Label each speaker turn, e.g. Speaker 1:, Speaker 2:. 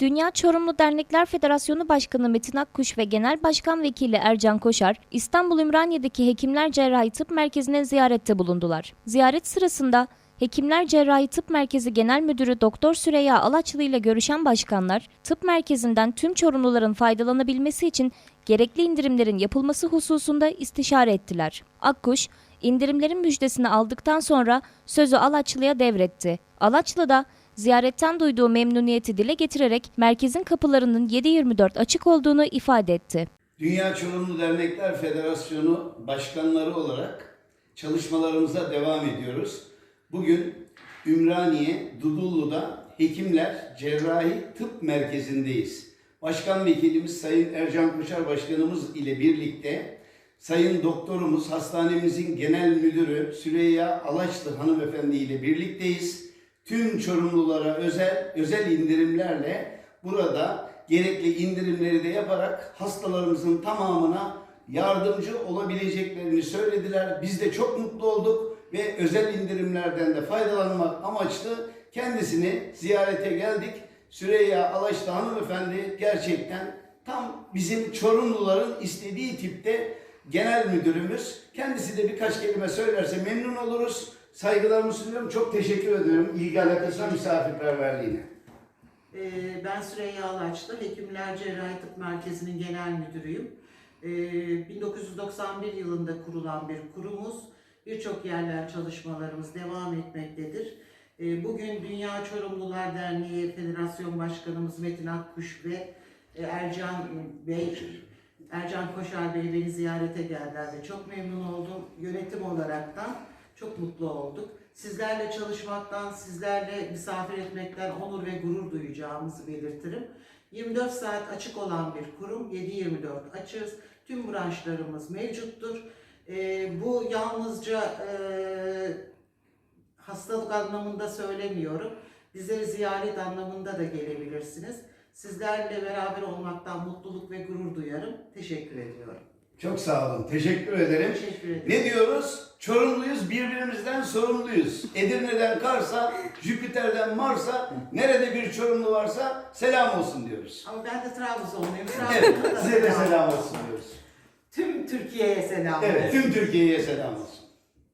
Speaker 1: Dünya Çorumlu Dernekler Federasyonu Başkanı Metin Akkuş ve Genel Başkan Vekili Ercan Koşar, İstanbul Ümraniye'deki Hekimler Cerrahi Tıp Merkezi'ne ziyarette bulundular. Ziyaret sırasında Hekimler Cerrahi Tıp Merkezi Genel Müdürü Doktor Süreyya Alaçlı ile görüşen başkanlar, tıp merkezinden tüm Çorumluların faydalanabilmesi için gerekli indirimlerin yapılması hususunda istişare ettiler. Akkuş, indirimlerin müjdesini aldıktan sonra sözü Alaçlı'ya devretti. Alaçlı da ziyaretten duyduğu memnuniyeti dile getirerek merkezin kapılarının 7-24 açık olduğunu ifade etti.
Speaker 2: Dünya Çorumlu Dernekler Federasyonu başkanları olarak çalışmalarımıza devam ediyoruz. Bugün Ümraniye, Dudullu'da Hekimler Cerrahi Tıp Merkezi'ndeyiz. Başkan Vekilimiz Sayın Ercan Koşar Başkanımız ile birlikte Sayın Doktorumuz, hastanemizin genel müdürü Süreyya Alaçlı hanımefendi ile birlikteyiz. Tüm Çorumlulara özel özel indirimlerle burada gerekli indirimleri de yaparak hastalarımızın tamamına yardımcı olabileceklerini söylediler. Biz de çok mutlu olduk ve özel indirimlerden de faydalanmak amaçlı kendisini ziyarete geldik. Süreyya Alaşlı hanımefendi gerçekten tam bizim Çorumluların istediği tipte genel müdürümüz. Kendisi de birkaç kelime söylerse memnun oluruz. Saygılarımı sunuyorum. Çok teşekkür ediyorum ilgi alakasına misafirperverliğine.
Speaker 3: Ee, Ben Süreyya Alaçlı, Hekimler Cerrahi Tıp Merkezi'nin genel müdürüyüm. Ee, 1991 yılında kurulan bir kurumuz. Birçok yerler çalışmalarımız devam etmektedir. Ee, Bugün Dünya Çorumlular Derneği Federasyon Başkanımız Metin Akkuş ve e, Ercan Bey, Ercan Koşar Bey beni ziyarete geldiler ve çok memnun oldum. Yönetim olaraktan çok mutlu olduk. Sizlerle çalışmaktan, sizlerle misafir etmekten onur ve gurur duyacağımızı belirtirim. 24 saat açık olan bir kurum, 7-24 açığız. Tüm branşlarımız mevcuttur. Ee, bu yalnızca e, hastalık anlamında söylemiyorum. Bizleri ziyaret anlamında da gelebilirsiniz. Sizlerle beraber olmaktan mutluluk ve gurur duyarım. Teşekkür ediyorum.
Speaker 2: Çok sağ olun. Teşekkür ederim.
Speaker 3: Teşekkür ederim.
Speaker 2: Ne diyoruz? Çorumluyuz, birbirimizden sorumluyuz. Edirne'den Kars'a, Jüpiter'den Mars'a, nerede bir Çorumlu varsa selam olsun diyoruz.
Speaker 3: Ama ben de Trabzonluyum.
Speaker 2: Evet, size de
Speaker 3: selam.
Speaker 2: selam olsun diyoruz.
Speaker 3: Tüm Türkiye'ye selam.
Speaker 2: Evet, tüm Türkiye'ye selam olsun.